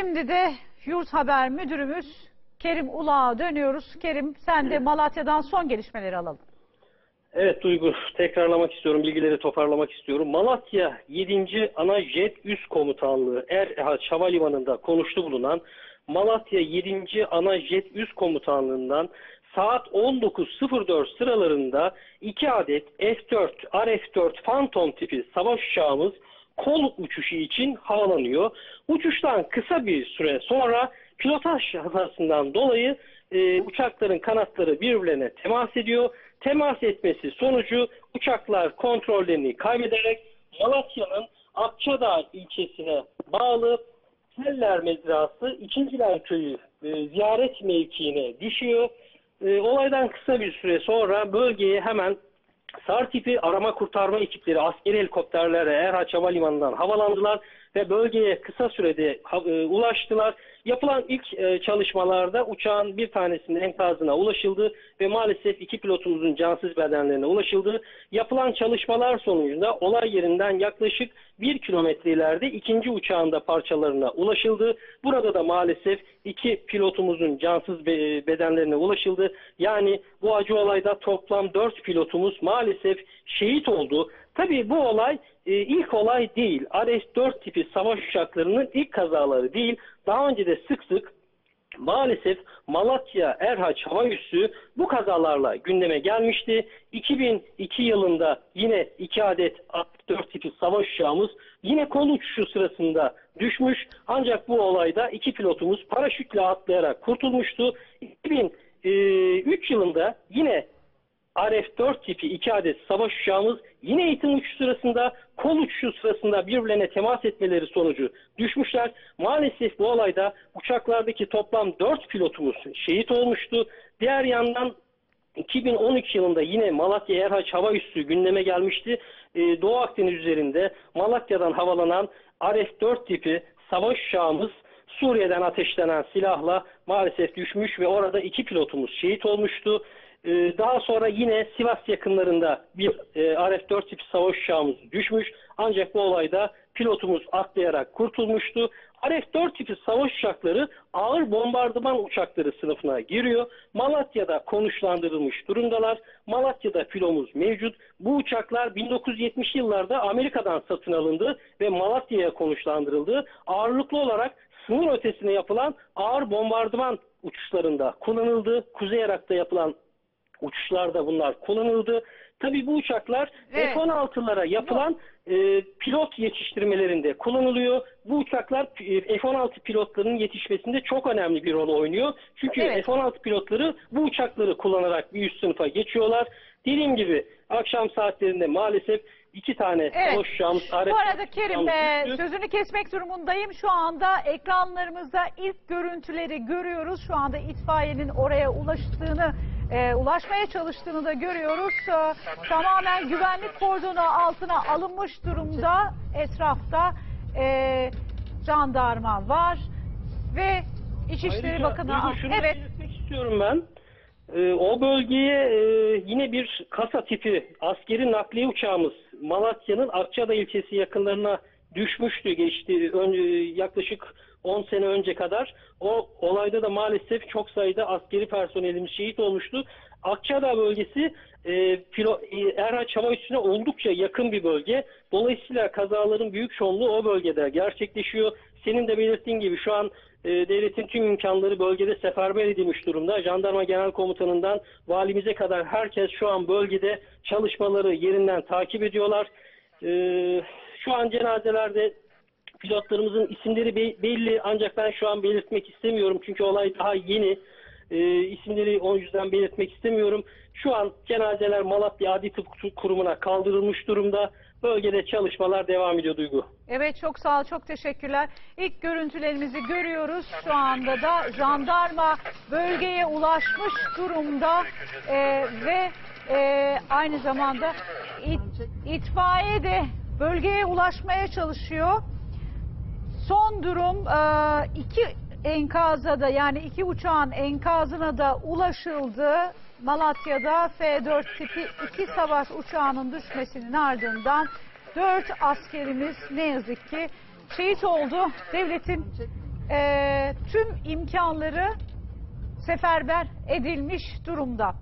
Şimdi de Yurt Haber Müdürümüz Kerim Ulağ'a dönüyoruz. Kerim sen de Malatya'dan son gelişmeleri alalım. Evet Duygu tekrarlamak istiyorum, bilgileri toparlamak istiyorum. Malatya 7. Ana Jet Üst Komutanlığı Erhaç Havalimanı'nda konuştu bulunan Malatya 7. Ana Jet Üst Komutanlığı'ndan saat 19.04 sıralarında 2 adet F-4, RF-4 Phantom tipi savaş uçağımız kol uçuşu için havalanıyor. Uçuştan kısa bir süre sonra pilotaj hatasından dolayı e, uçakların kanatları birbirlerine temas ediyor. Temas etmesi sonucu uçaklar kontrollerini kaybederek Malatya'nın Akçadağ ilçesine bağlı Teller Mezrası İkinciler Köyü e, ziyaret mevkiine düşüyor. E, olaydan kısa bir süre sonra bölgeye hemen SAR tipi arama kurtarma ekipleri askeri helikopterlere Erhaç Havalimanı'ndan havalandılar ve bölgeye kısa sürede e, ulaştılar. Yapılan ilk e, çalışmalarda uçağın bir tanesinin enkazına ulaşıldı ve maalesef iki pilotumuzun cansız bedenlerine ulaşıldı. Yapılan çalışmalar sonucunda olay yerinden yaklaşık bir kilometre ileride ikinci uçağın da parçalarına ulaşıldı. Burada da maalesef iki pilotumuzun cansız be- bedenlerine ulaşıldı. Yani bu acı olayda toplam dört pilotumuz maalesef şehit oldu. Tabii bu olay e, ilk olay değil. RS-4 tipi savaş uçaklarının ilk kazaları değil. Daha önce de sık sık maalesef Malatya Erhaç hava üssü bu kazalarla gündeme gelmişti. 2002 yılında yine 2 adet 4 tipi savaş uçağımız yine kol uçuşu sırasında düşmüş. Ancak bu olayda iki pilotumuz paraşütle atlayarak kurtulmuştu. 2003 yılında yine RF-4 tipi 2 adet savaş uçağımız yine eğitim uçuşu sırasında kol uçuşu sırasında birbirlerine temas etmeleri sonucu düşmüşler. Maalesef bu olayda uçaklardaki toplam 4 pilotumuz şehit olmuştu. Diğer yandan 2013 yılında yine Malatya Erhaç hava üssü gündeme gelmişti. Ee, Doğu Akdeniz üzerinde Malatya'dan havalanan RF-4 tipi savaş uçağımız Suriye'den ateşlenen silahla maalesef düşmüş ve orada iki pilotumuz şehit olmuştu. Ee, Daha sonra yine Sivas yakınlarında bir e, RF-4 tipi savaş uçağımız düşmüş. Ancak bu olayda pilotumuz atlayarak kurtulmuştu. RF-4 tipi savaş uçakları ağır bombardıman uçakları sınıfına giriyor. Malatya'da konuşlandırılmış durumdalar. Malatya'da filomuz mevcut. Bu uçaklar 1970 yıllarda Amerika'dan satın alındı ve Malatya'ya konuşlandırıldı. Ağırlıklı olarak sınır ötesine yapılan ağır bombardıman uçuşlarında kullanıldı. Kuzey Irak'ta yapılan uçuşlarda bunlar kullanıldı. Tabii bu uçaklar Evet. F-16'lara yapılan e, pilot yetiştirmelerinde kullanılıyor. Bu uçaklar e, F-16 pilotlarının yetişmesinde çok önemli bir rol oynuyor. Çünkü Evet. F-16 pilotları bu uçakları kullanarak bir üst sınıfa geçiyorlar. Dediğim gibi akşam saatlerinde maalesef iki tane Evet. savaş uçağımız Bu arada Kerim e, sözünü kesmek durumundayım. Şu anda ekranlarımızda ilk görüntüleri görüyoruz. Şu anda itfaiyenin oraya ulaştığını, e, ulaşmaya çalıştığını da görüyoruz. E, tamamen güvenlik kordonu altına alınmış durumda. Etrafta e, jandarma var ve İçişleri Bakanı... Duygu, şunu Evet. belirtmek istiyorum ben. Ee, o bölgeye e, yine bir kasa tipi askeri nakliye uçağımız Malatya'nın Akçada ilçesi yakınlarına düşmüştü geçti ön- yaklaşık 10 sene önce kadar. O olayda da maalesef çok sayıda askeri personelimiz şehit olmuştu. Akçada bölgesi e, pilo, e, Erhaç Hava Üssü'ne oldukça yakın bir bölge. Dolayısıyla kazaların büyük çoğunluğu o bölgede gerçekleşiyor. Senin de belirttiğin gibi şu an e, devletin tüm imkanları bölgede seferber edilmiş durumda. Jandarma Genel Komutanı'ndan valimize kadar herkes şu an bölgede çalışmaları yerinden takip ediyorlar. E, şu an cenazelerde pilotlarımızın isimleri be- belli ancak ben şu an belirtmek istemiyorum çünkü olay daha yeni. E, isimleri o yüzden belirtmek istemiyorum. Şu an cenazeler Malatya Adi Tıp Kurumu'na kaldırılmış durumda. Bölgede çalışmalar devam ediyor Duygu. Evet çok sağ ol, çok teşekkürler. İlk görüntülerimizi görüyoruz. Şu anda da jandarma bölgeye ulaşmış durumda Ee, ve e, aynı zamanda it, itfaiye de bölgeye ulaşmaya çalışıyor. Son durum e, iki enkaza da yani iki uçağın enkazına da ulaşıldı. Malatya'da F-4 tipi iki savaş uçağının düşmesinin ardından dört askerimiz ne yazık ki şehit oldu. Devletin e, tüm imkanları seferber edilmiş durumda.